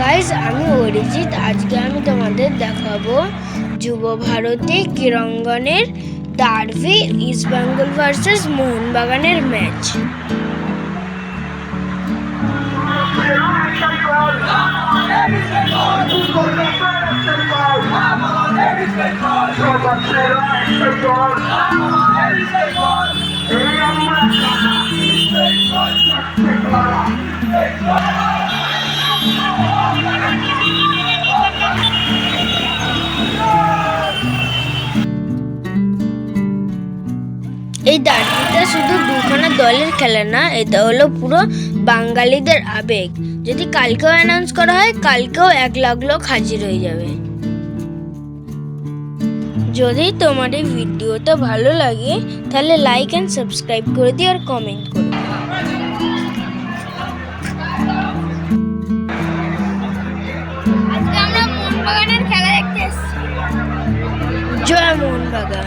Guys আমি অরিজিৎ। আজকে আমি তোমাদের দেখাবো যুব ভারতী ক্রীড়াঙ্গনের ডার্বি ইস্ট বেঙ্গল ভার্সেস মোহনবাগানের ম্যাচ এই ডার্বিটা শুধু দুখানা দলের খেলা না এটা হলো পুরো বাঙালিদের আবেগ। যদি কালকেও অ্যানাউন্স করা হয় কালকেও এক লাখ লোক হাজির হয়ে যাবে। যদি তোমার এই ভিডিওটা ভালো লাগে তাহলে লাইক অ্যান্ড সাবস্ক্রাইব করে দিও আর কমেন্ট করো। আজকে আমরা মোহনবাগানের খেলা দেখতে এসেছি। জয় মোহনবাগান।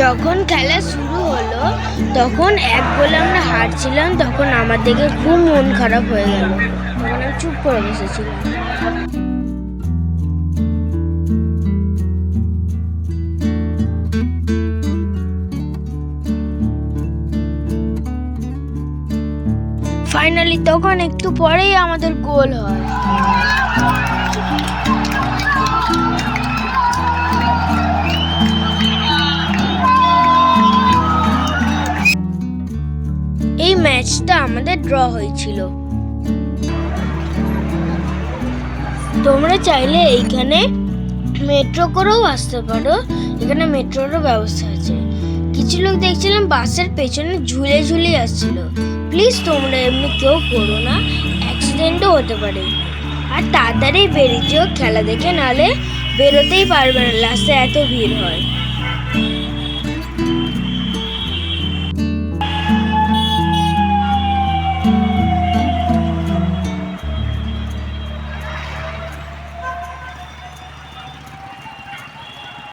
যখন খেলা শুরু হলো, তখন এক বলে আমরা হারছিলাম, তখন আমার দেখে খুব মন খারাপ হয়ে গেল। তখন আমি চুপ করে বসেছিলাম। ফাইনালি তখন একটু পরেই আমাদের গোল হয়। ম্যাচটা আমাদের ড্র হয়েছিল। তোমরা চাইলে এইখানে মেট্রো করেও আসতে পারো। এখানে মেট্রোরও ব্যবস্থা আছে। কিছু লোক দেখছিলাম বাসের পেছনে ঝুলে ঝুলে আসছিল। প্লিজ তোমরা এমনি কেউ করো না। অ্যাক্সিডেন্টও হতে পারে। আর তাড়াতাড়ি বেরিয়ে যেও, খেলা দেখে নালে বেরোতেই পারবে না। লাস্টে এত ভিড় হয়।